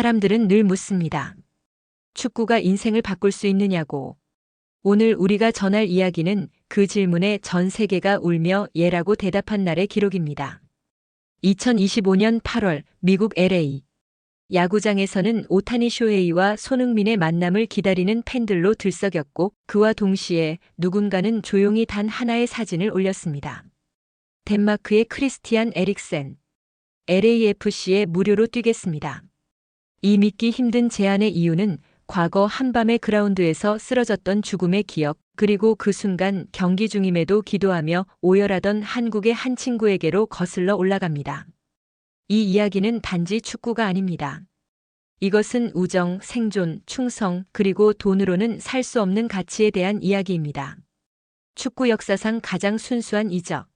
사람들은 늘 묻습니다. 축구가 인생을 바꿀 수 있느냐고. 오늘 우리가 전할 이야기는 그 질문에 전 세계가 울며 예라고 대답한 날의 기록입니다. 2025년 8월 미국 LA. 야구장에서는 오타니 쇼헤이와 손흥민의 만남을 기다리는 팬들로 들썩였고 그와 동시에 누군가는 조용히 단 하나의 사진을 올렸습니다. 덴마크의 크리스티안 에릭센. LAFC에 무료로 뛰겠습니다. 이 믿기 힘든 제안의 이유는 과거 한밤의 그라운드에서 쓰러졌던 죽음의 기억, 그리고 그 순간 경기 중임에도 기도하며 오열하던 한국의 한 친구에게로 거슬러 올라갑니다. 이 이야기는 단지 축구가 아닙니다. 이것은 우정, 생존, 충성, 그리고 돈으로는 살 수 없는 가치에 대한 이야기입니다. 축구 역사상 가장 순수한 이적.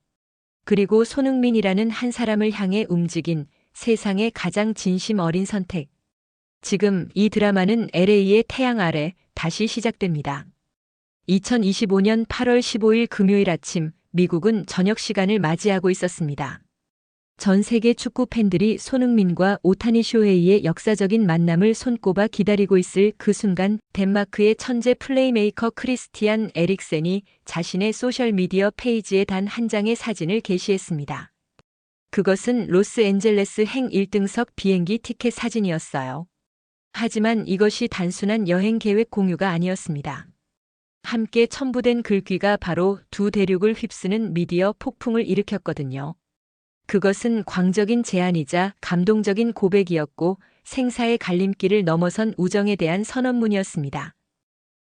그리고 손흥민이라는 한 사람을 향해 움직인 세상의 가장 진심 어린 선택. 지금 이 드라마는 LA의 태양 아래 다시 시작됩니다. 2025년 8월 15일 금요일 아침 미국은 저녁 시간을 맞이하고 있었습니다. 전 세계 축구 팬들이 손흥민과 오타니 쇼헤이의 역사적인 만남을 손꼽아 기다리고 있을 그 순간 덴마크의 천재 플레이메이커 크리스티안 에릭센이 자신의 소셜미디어 페이지에 단 한 장의 사진을 게시했습니다. 그것은 로스앤젤레스 행 1등석 비행기 티켓 사진이었어요. 하지만 이것이 단순한 여행 계획 공유가 아니었습니다. 함께 첨부된 글귀가 바로 두 대륙을 휩쓰는 미디어 폭풍을 일으켰거든요. 그것은 광적인 제안이자 감동적인 고백이었고 생사의 갈림길을 넘어선 우정에 대한 선언문이었습니다.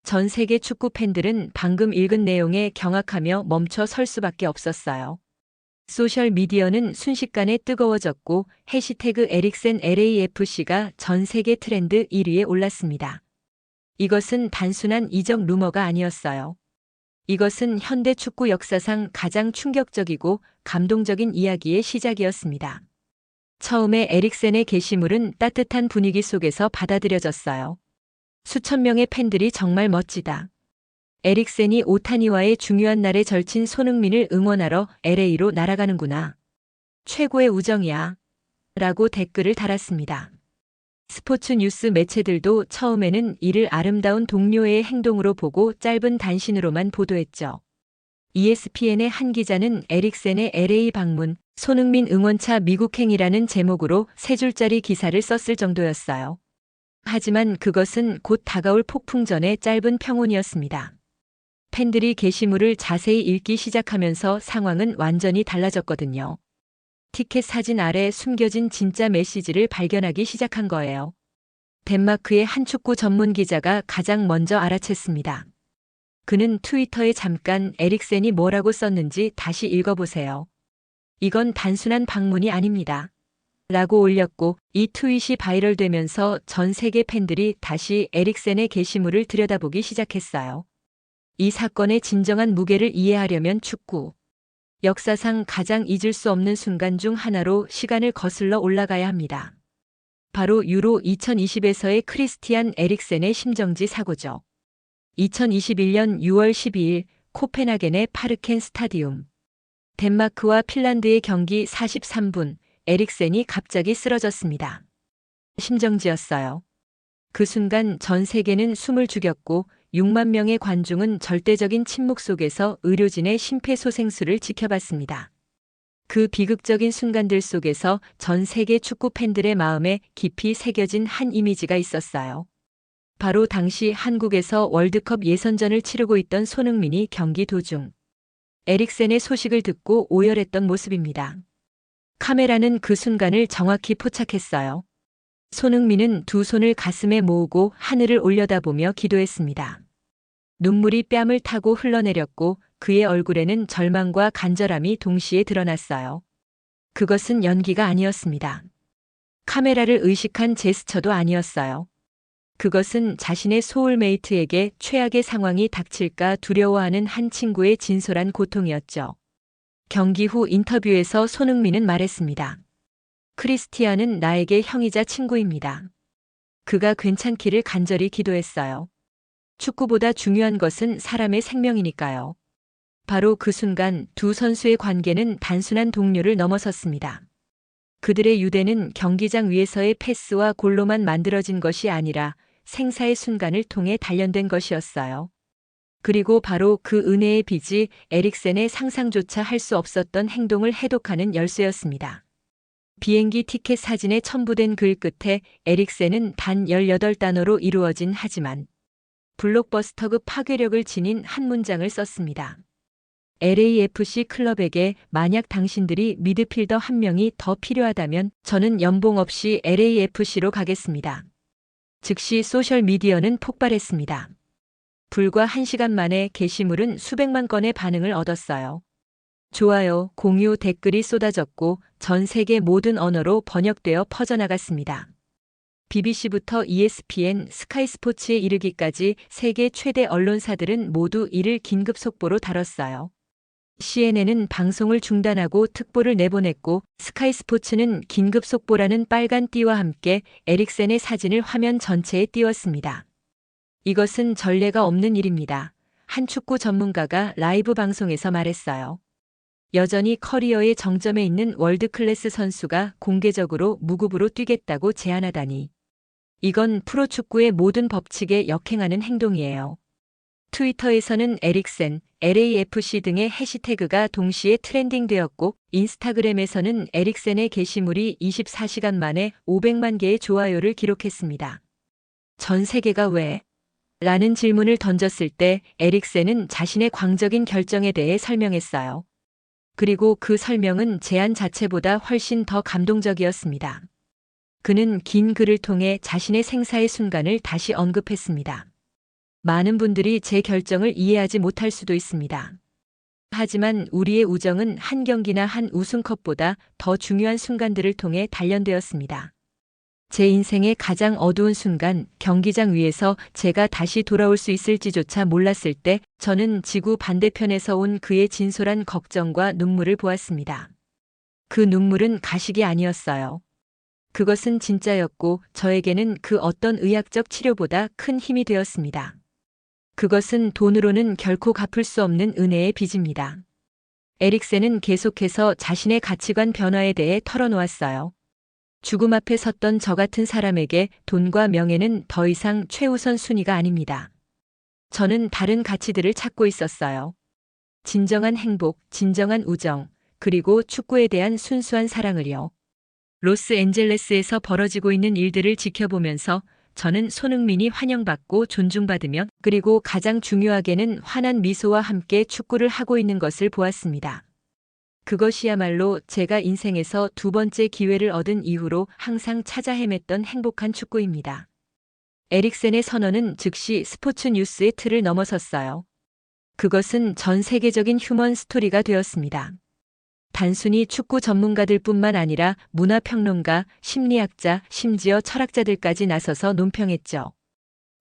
전 세계 축구 팬들은 방금 읽은 내용에 경악하며 멈춰 설 수밖에 없었어요. 소셜 미디어는 순식간에 뜨거워졌고 해시태그 에릭센 LAFC가 전 세계 트렌드 1위에 올랐습니다. 이것은 단순한 이적 루머가 아니었어요. 이것은 현대 축구 역사상 가장 충격적이고 감동적인 이야기의 시작이었습니다. 처음에 에릭센의 게시물은 따뜻한 분위기 속에서 받아들여졌어요. 수천 명의 팬들이 정말 멋지다. 에릭센이 오타니와의 중요한 날에 절친 손흥민을 응원하러 LA로 날아가는구나. 최고의 우정이야. 라고 댓글을 달았습니다. 스포츠 뉴스 매체들도 처음에는 이를 아름다운 동료의 행동으로 보고 짧은 단신으로만 보도했죠. ESPN의 한 기자는 에릭센의 LA 방문, 손흥민 응원차 미국행이라는 제목으로 세 줄짜리 기사를 썼을 정도였어요. 하지만 그것은 곧 다가올 폭풍 전의 짧은 평온이었습니다. 팬들이 게시물을 자세히 읽기 시작하면서 상황은 완전히 달라졌거든요. 티켓 사진 아래 숨겨진 진짜 메시지를 발견하기 시작한 거예요. 덴마크의 한 축구 전문 기자가 가장 먼저 알아챘습니다. 그는 트위터에 잠깐 에릭센이 뭐라고 썼는지 다시 읽어보세요. 이건 단순한 방문이 아닙니다. 라고 올렸고 이 트윗이 바이럴되면서 전 세계 팬들이 다시 에릭센의 게시물을 들여다보기 시작했어요. 이 사건의 진정한 무게를 이해하려면 축구, 역사상 가장 잊을 수 없는 순간 중 하나로 시간을 거슬러 올라가야 합니다. 바로 유로 2020에서의 크리스티안 에릭센의 심정지 사고죠. 2021년 6월 12일 코펜하겐의 파르켄 스타디움. 덴마크와 핀란드의 경기 43분, 에릭센이 갑자기 쓰러졌습니다. 심정지였어요. 그 순간 전 세계는 숨을 죽였고 6만 명의 관중은 절대적인 침묵 속에서 의료진의 심폐소생술을 지켜봤습니다. 그 비극적인 순간들 속에서 전 세계 축구 팬들의 마음에 깊이 새겨진 한 이미지가 있었어요. 바로 당시 한국에서 월드컵 예선전을 치르고 있던 손흥민이 경기 도중 에릭센의 소식을 듣고 오열했던 모습입니다. 카메라는 그 순간을 정확히 포착했어요. 손흥민은 두 손을 가슴에 모으고 하늘을 올려다보며 기도했습니다. 눈물이 뺨을 타고 흘러내렸고 그의 얼굴에는 절망과 간절함이 동시에 드러났어요. 그것은 연기가 아니었습니다. 카메라를 의식한 제스처도 아니었어요. 그것은 자신의 소울메이트에게 최악의 상황이 닥칠까 두려워하는 한 친구의 진솔한 고통이었죠. 경기 후 인터뷰에서 손흥민은 말했습니다. 크리스티안은 나에게 형이자 친구입니다. 그가 괜찮기를 간절히 기도했어요. 축구보다 중요한 것은 사람의 생명이니까요. 바로 그 순간 두 선수의 관계는 단순한 동료를 넘어섰습니다. 그들의 유대는 경기장 위에서의 패스와 골로만 만들어진 것이 아니라 생사의 순간을 통해 단련된 것이었어요. 그리고 바로 그 은혜의 빚이 에릭센의 상상조차 할 수 없었던 행동을 해독하는 열쇠였습니다. 비행기 티켓 사진에 첨부된 글 끝에 에릭센은 단 18단어로 이루어진 하지만 블록버스터급 파괴력을 지닌 한 문장을 썼습니다. LAFC 클럽에게 만약 당신들이 미드필더 한 명이 더 필요하다면 저는 연봉 없이 LAFC로 가겠습니다. 즉시 소셜미디어는 폭발했습니다. 불과 1시간 만에 게시물은 수백만 건의 반응을 얻었어요. 좋아요, 공유, 댓글이 쏟아졌고 전 세계 모든 언어로 번역되어 퍼져나갔습니다. BBC부터 ESPN, 스카이 스포츠에 이르기까지 세계 최대 언론사들은 모두 이를 긴급 속보로 다뤘어요. CNN은 방송을 중단하고 특보를 내보냈고 스카이 스포츠는 긴급 속보라는 빨간 띠와 함께 에릭센의 사진을 화면 전체에 띄웠습니다. 이것은 전례가 없는 일입니다. 한 축구 전문가가 라이브 방송에서 말했어요. 여전히 커리어의 정점에 있는 월드클래스 선수가 공개적으로 무급으로 뛰겠다고 제안하다니. 이건 프로축구의 모든 법칙에 역행하는 행동이에요. 트위터에서는 에릭센, LAFC 등의 해시태그가 동시에 트렌딩되었고 인스타그램에서는 에릭센의 게시물이 24시간 만에 500만 개의 좋아요를 기록했습니다. 전 세계가 왜? 라는 질문을 던졌을 때 에릭센은 자신의 광적인 결정에 대해 설명했어요. 그리고 그 설명은 제안 자체보다 훨씬 더 감동적이었습니다. 그는 긴 글을 통해 자신의 생사의 순간을 다시 언급했습니다. 많은 분들이 제 결정을 이해하지 못할 수도 있습니다. 하지만 우리의 우정은 한 경기나 한 우승컵보다 더 중요한 순간들을 통해 단련되었습니다. 제 인생의 가장 어두운 순간 경기장 위에서 제가 다시 돌아올 수 있을지조차 몰랐을 때 저는 지구 반대편에서 온 그의 진솔한 걱정과 눈물을 보았습니다. 그 눈물은 가식이 아니었어요. 그것은 진짜였고 저에게는 그 어떤 의학적 치료보다 큰 힘이 되었습니다. 그것은 돈으로는 결코 갚을 수 없는 은혜의 빚입니다. 에릭센은 계속해서 자신의 가치관 변화에 대해 털어놓았어요. 죽음 앞에 섰던 저 같은 사람에게 돈과 명예는 더 이상 최우선 순위가 아닙니다. 저는 다른 가치들을 찾고 있었어요. 진정한 행복, 진정한 우정, 그리고 축구에 대한 순수한 사랑을요. 로스앤젤레스에서 벌어지고 있는 일들을 지켜보면서 저는 손흥민이 환영받고 존중받으며 그리고 가장 중요하게는 환한 미소와 함께 축구를 하고 있는 것을 보았습니다. 그것이야말로 제가 인생에서 두 번째 기회를 얻은 이후로 항상 찾아 헤맸던 행복한 축구입니다. 에릭센의 선언은 즉시 스포츠 뉴스의 틀을 넘어섰어요. 그것은 전 세계적인 휴먼 스토리가 되었습니다. 단순히 축구 전문가들 뿐만 아니라 문화평론가, 심리학자, 심지어 철학자들까지 나서서 논평했죠.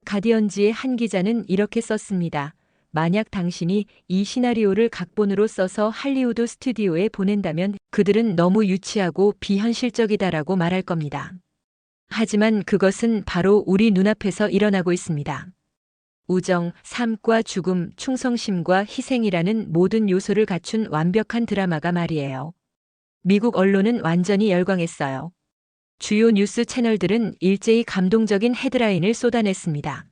가디언지의 한 기자는 이렇게 썼습니다. 만약 당신이 이 시나리오를 각본으로 써서 할리우드 스튜디오에 보낸다면 그들은 너무 유치하고 비현실적이다라고 말할 겁니다. 하지만 그것은 바로 우리 눈앞에서 일어나고 있습니다. 우정, 삶과 죽음, 충성심과 희생이라는 모든 요소를 갖춘 완벽한 드라마가 말이에요. 미국 언론은 완전히 열광했어요. 주요 뉴스 채널들은 일제히 감동적인 헤드라인을 쏟아냈습니다.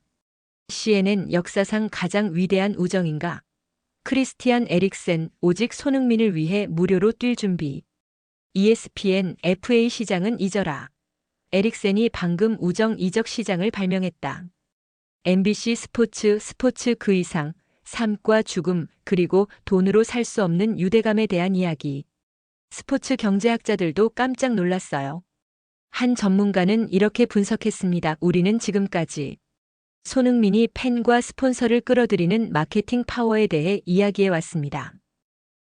CNN 역사상 가장 위대한 우정인가? 크리스티안 에릭센 오직 손흥민을 위해 무료로 뛸 준비. ESPN FA 시장은 잊어라. 에릭센이 방금 우정 이적 시장을 발명했다. MBC 스포츠 스포츠 그 이상 삶과 죽음 그리고 돈으로 살 수 없는 유대감에 대한 이야기. 스포츠 경제학자들도 깜짝 놀랐어요. 한 전문가는 이렇게 분석했습니다. 우리는 지금까지 손흥민이 팬과 스폰서를 끌어들이는 마케팅 파워에 대해 이야기해 왔습니다.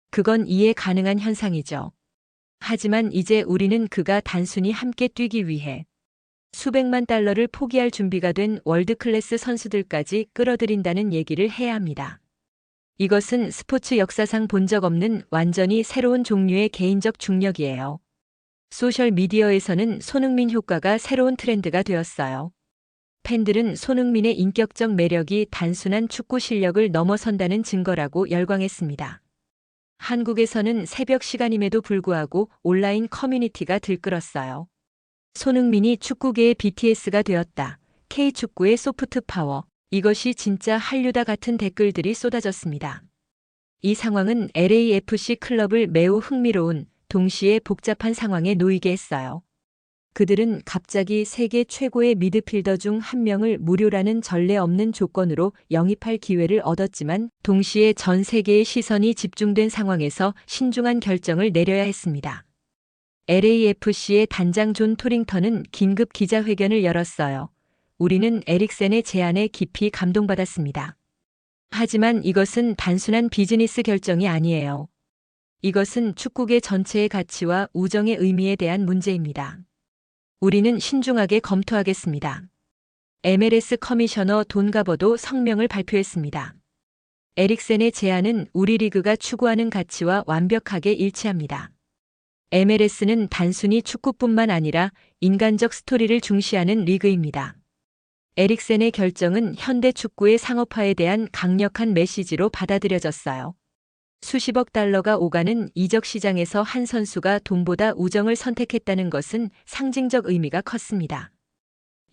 그건 이해 가능한 현상이죠. 하지만 이제 우리는 그가 단순히 함께 뛰기 위해 수백만 달러를 포기할 준비가 된 월드클래스 선수들까지 끌어들인다는 얘기를 해야 합니다. 이것은 스포츠 역사상 본 적 없는 완전히 새로운 종류의 개인적 중력이에요. 소셜 미디어에서는 손흥민 효과가 새로운 트렌드가 되었어요. 팬들은 손흥민의 인격적 매력이 단순한 축구 실력을 넘어선다는 증거라고 열광했습니다. 한국에서는 새벽 시간임에도 불구하고 온라인 커뮤니티가 들끓었어요. 손흥민이 축구계의 BTS가 되었다. K축구의 소프트 파워. 이것이 진짜 한류다 같은 댓글들이 쏟아졌습니다. 이 상황은 LAFC 클럽을 매우 흥미로운 동시에 복잡한 상황에 놓이게 했어요. 그들은 갑자기 세계 최고의 미드필더 중 한 명을 무료라는 전례 없는 조건으로 영입할 기회를 얻었지만 동시에 전 세계의 시선이 집중된 상황에서 신중한 결정을 내려야 했습니다. LAFC의 단장 존 토링턴은 긴급 기자회견을 열었어요. 우리는 에릭센의 제안에 깊이 감동받았습니다. 하지만 이것은 단순한 비즈니스 결정이 아니에요. 이것은 축구계 전체의 가치와 우정의 의미에 대한 문제입니다. 우리는 신중하게 검토하겠습니다. MLS 커미셔너 돈 가버도 성명을 발표했습니다. 에릭센의 제안은 우리 리그가 추구하는 가치와 완벽하게 일치합니다. MLS는 단순히 축구뿐만 아니라 인간적 스토리를 중시하는 리그입니다. 에릭센의 결정은 현대 축구의 상업화에 대한 강력한 메시지로 받아들여졌어요. 수십억 달러가 오가는 이적 시장에서 한 선수가 돈보다 우정을 선택했다는 것은 상징적 의미가 컸습니다.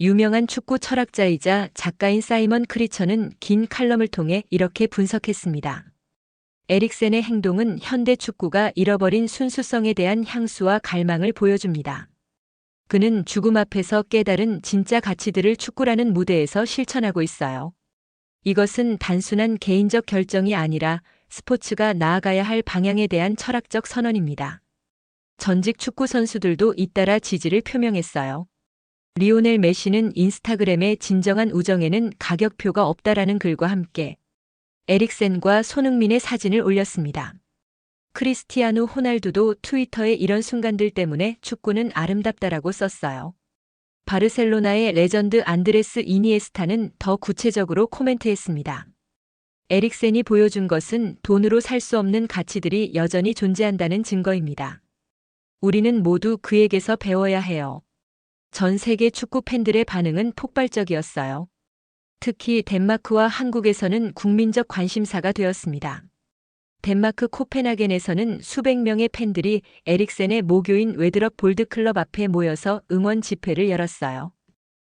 유명한 축구 철학자이자 작가인 사이먼 크리처는 긴 칼럼을 통해 이렇게 분석했습니다. 에릭센의 행동은 현대 축구가 잃어버린 순수성에 대한 향수와 갈망을 보여줍니다. 그는 죽음 앞에서 깨달은 진짜 가치들을 축구라는 무대에서 실천하고 있어요. 이것은 단순한 개인적 결정이 아니라 스포츠가 나아가야 할 방향에 대한 철학적 선언입니다. 전직 축구 선수들도 잇따라 지지를 표명했어요. 리오넬 메시는 인스타그램에 진정한 우정에는 가격표가 없다라는 글과 함께 에릭센과 손흥민의 사진을 올렸습니다. 크리스티아누 호날두도 트위터에 이런 순간들 때문에 축구는 아름답다라고 썼어요. 바르셀로나의 레전드 안드레스 이니에스타는 더 구체적으로 코멘트했습니다. 에릭센이 보여준 것은 돈으로 살 수 없는 가치들이 여전히 존재한다는 증거입니다. 우리는 모두 그에게서 배워야 해요. 전 세계 축구 팬들의 반응은 폭발적이었어요. 특히 덴마크와 한국에서는 국민적 관심사가 되었습니다. 덴마크 코펜하겐에서는 수백 명의 팬들이 에릭센의 모교인 웨드럽 볼드클럽 앞에 모여서 응원 집회를 열었어요.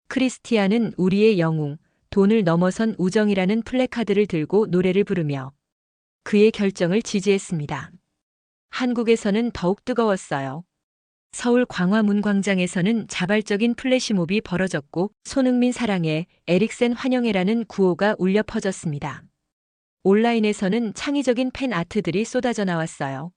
크리스티아는 우리의 영웅, 돈을 넘어선 우정이라는 플래카드를 들고 노래를 부르며 그의 결정을 지지했습니다. 한국에서는 더욱 뜨거웠어요. 서울 광화문 광장에서는 자발적인 플래시몹이 벌어졌고 손흥민 사랑해 에릭센 환영해라는 구호가 울려 퍼졌습니다. 온라인에서는 창의적인 팬 아트들이 쏟아져 나왔어요.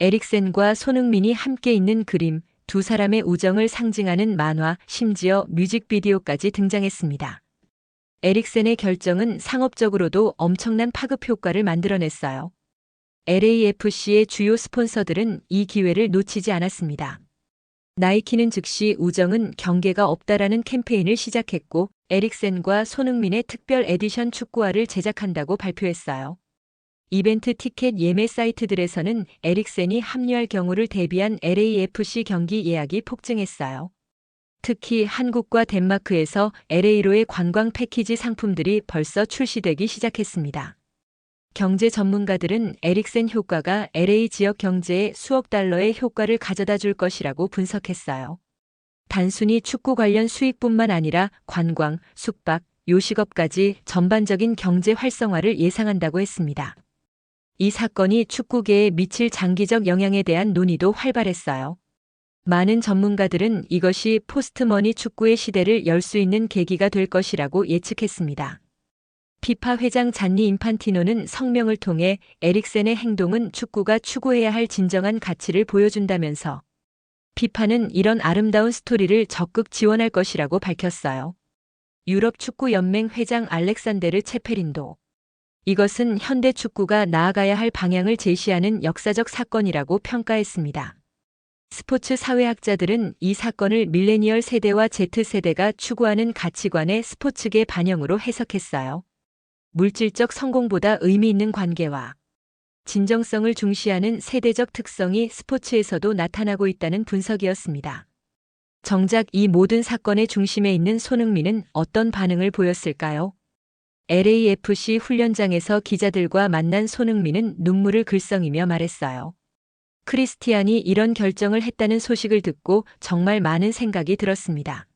에릭센과 손흥민이 함께 있는 그림, 두 사람의 우정을 상징하는 만화, 심지어 뮤직비디오까지 등장했습니다. 에릭센의 결정은 상업적으로도 엄청난 파급 효과를 만들어냈어요. LAFC의 주요 스폰서들은 이 기회를 놓치지 않았습니다. 나이키는 즉시 우정은 경계가 없다라는 캠페인을 시작했고 에릭센과 손흥민의 특별 에디션 축구화를 제작한다고 발표했어요. 이벤트 티켓 예매 사이트들에서는 에릭센이 합류할 경우를 대비한 LAFC 경기 예약이 폭증했어요. 특히 한국과 덴마크에서 LA로의 관광 패키지 상품들이 벌써 출시되기 시작했습니다. 경제 전문가들은 에릭센 효과가 LA 지역 경제에 수억 달러의 효과를 가져다 줄 것이라고 분석했어요. 단순히 축구 관련 수익뿐만 아니라 관광, 숙박, 요식업까지 전반적인 경제 활성화를 예상한다고 했습니다. 이 사건이 축구계에 미칠 장기적 영향에 대한 논의도 활발했어요. 많은 전문가들은 이것이 포스트머니 축구의 시대를 열 수 있는 계기가 될 것이라고 예측했습니다. 피파 회장 잔니 인판티노는 성명을 통해 에릭센의 행동은 축구가 추구해야 할 진정한 가치를 보여준다면서 피파는 이런 아름다운 스토리를 적극 지원할 것이라고 밝혔어요. 유럽 축구 연맹 회장 알렉산데르 체페린도 이것은 현대 축구가 나아가야 할 방향을 제시하는 역사적 사건이라고 평가했습니다. 스포츠 사회학자들은 이 사건을 밀레니얼 세대와 Z세대가 추구하는 가치관의 스포츠계 반영으로 해석했어요. 물질적 성공보다 의미 있는 관계와 진정성을 중시하는 세대적 특성이 스포츠에서도 나타나고 있다는 분석이었습니다. 정작 이 모든 사건의 중심에 있는 손흥민은 어떤 반응을 보였을까요? LAFC 훈련장에서 기자들과 만난 손흥민은 눈물을 글썽이며 말했어요. 크리스티안이 이런 결정을 했다는 소식을 듣고 정말 많은 생각이 들었습니다.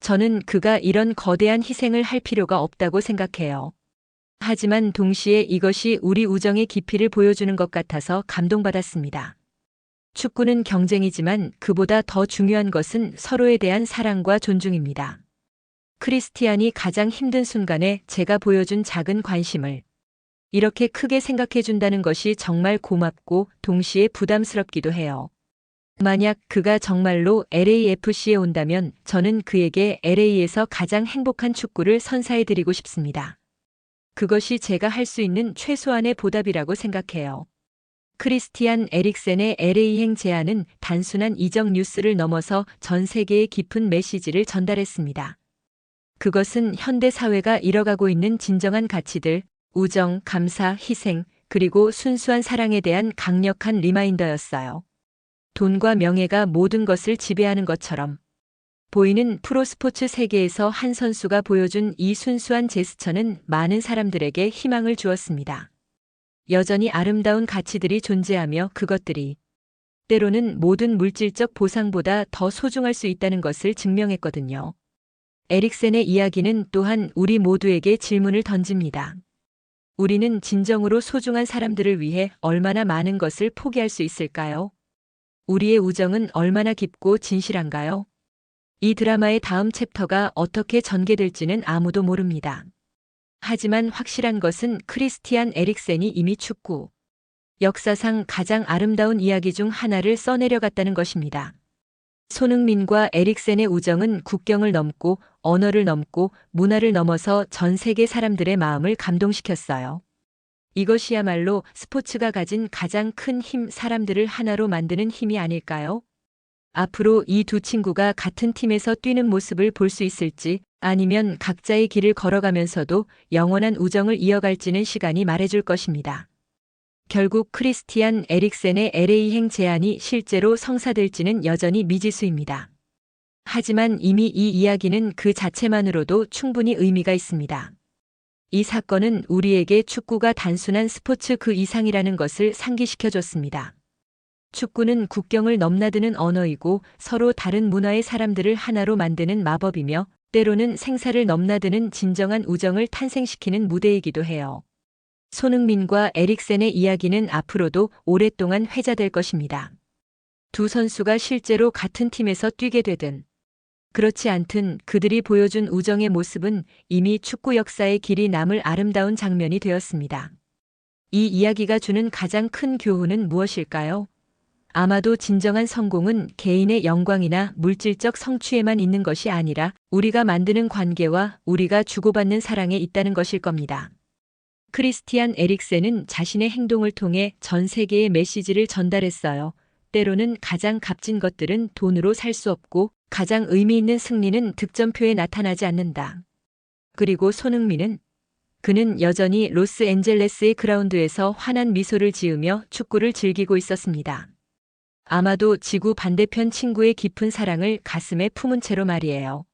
저는 그가 이런 거대한 희생을 할 필요가 없다고 생각해요. 하지만 동시에 이것이 우리 우정의 깊이를 보여주는 것 같아서 감동받았습니다. 축구는 경쟁이지만 그보다 더 중요한 것은 서로에 대한 사랑과 존중입니다. 크리스티안이 가장 힘든 순간에 제가 보여준 작은 관심을 이렇게 크게 생각해 준다는 것이 정말 고맙고 동시에 부담스럽기도 해요. 만약 그가 정말로 LAFC에 온다면 저는 그에게 LA에서 가장 행복한 축구를 선사해 드리고 싶습니다. 그것이 제가 할 수 있는 최소한의 보답이라고 생각해요. 크리스티안 에릭센의 LA행 제안은 단순한 이적 뉴스를 넘어서 전 세계에 깊은 메시지를 전달했습니다. 그것은 현대 사회가 잃어가고 있는 진정한 가치들, 우정, 감사, 희생, 그리고 순수한 사랑에 대한 강력한 리마인더였어요. 돈과 명예가 모든 것을 지배하는 것처럼 보이는 프로스포츠 세계에서 한 선수가 보여준 이 순수한 제스처는 많은 사람들에게 희망을 주었습니다. 여전히 아름다운 가치들이 존재하며 그것들이 때로는 모든 물질적 보상보다 더 소중할 수 있다는 것을 증명했거든요. 에릭센의 이야기는 또한 우리 모두에게 질문을 던집니다. 우리는 진정으로 소중한 사람들을 위해 얼마나 많은 것을 포기할 수 있을까요? 우리의 우정은 얼마나 깊고 진실한가요? 이 드라마의 다음 챕터가 어떻게 전개될지는 아무도 모릅니다. 하지만 확실한 것은 크리스티안 에릭센이 이미 축구 역사상 가장 아름다운 이야기 중 하나를 써내려갔다는 것입니다. 손흥민과 에릭센의 우정은 국경을 넘고 언어를 넘고 문화를 넘어서 전 세계 사람들의 마음을 감동시켰어요. 이것이야말로 스포츠가 가진 가장 큰 힘, 사람들을 하나로 만드는 힘이 아닐까요? 앞으로 이 두 친구가 같은 팀에서 뛰는 모습을 볼 수 있을지 아니면 각자의 길을 걸어가면서도 영원한 우정을 이어갈지는 시간이 말해줄 것입니다. 결국 크리스티안 에릭센의 LA행 제안이 실제로 성사될지는 여전히 미지수입니다. 하지만 이미 이 이야기는 그 자체만으로도 충분히 의미가 있습니다. 이 사건은 우리에게 축구가 단순한 스포츠 그 이상이라는 것을 상기시켜줬습니다. 축구는 국경을 넘나드는 언어이고 서로 다른 문화의 사람들을 하나로 만드는 마법이며 때로는 생사를 넘나드는 진정한 우정을 탄생시키는 무대이기도 해요. 손흥민과 에릭센의 이야기는 앞으로도 오랫동안 회자될 것입니다. 두 선수가 실제로 같은 팀에서 뛰게 되든 그렇지 않든 그들이 보여준 우정의 모습은 이미 축구 역사의 길이 남을 아름다운 장면이 되었습니다. 이 이야기가 주는 가장 큰 교훈은 무엇일까요? 아마도 진정한 성공은 개인의 영광이나 물질적 성취에만 있는 것이 아니라 우리가 만드는 관계와 우리가 주고받는 사랑에 있다는 것일 겁니다. 크리스티안 에릭센은 자신의 행동을 통해 전 세계에 메시지를 전달했어요. 때로는 가장 값진 것들은 돈으로 살 수 없고 가장 의미 있는 승리는 득점표에 나타나지 않는다. 그리고 손흥민은 그는 여전히 로스앤젤레스의 그라운드에서 환한 미소를 지으며 축구를 즐기고 있었습니다. 아마도 지구 반대편 친구의 깊은 사랑을 가슴에 품은 채로 말이에요.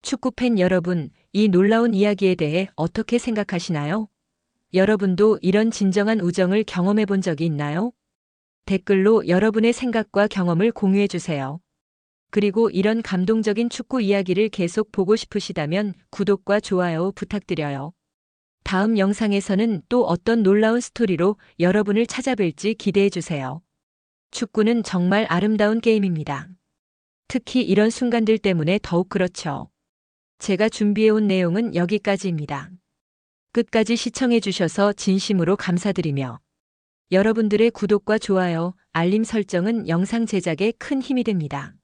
축구팬 여러분, 이 놀라운 이야기에 대해 어떻게 생각하시나요? 여러분도 이런 진정한 우정을 경험해 본 적이 있나요? 댓글로 여러분의 생각과 경험을 공유해 주세요. 그리고 이런 감동적인 축구 이야기를 계속 보고 싶으시다면 구독과 좋아요 부탁드려요. 다음 영상에서는 또 어떤 놀라운 스토리로 여러분을 찾아뵐지 기대해 주세요. 축구는 정말 아름다운 게임입니다. 특히 이런 순간들 때문에 더욱 그렇죠. 제가 준비해온 내용은 여기까지입니다. 끝까지 시청해 주셔서 진심으로 감사드리며 여러분들의 구독과 좋아요, 알림 설정은 영상 제작에 큰 힘이 됩니다.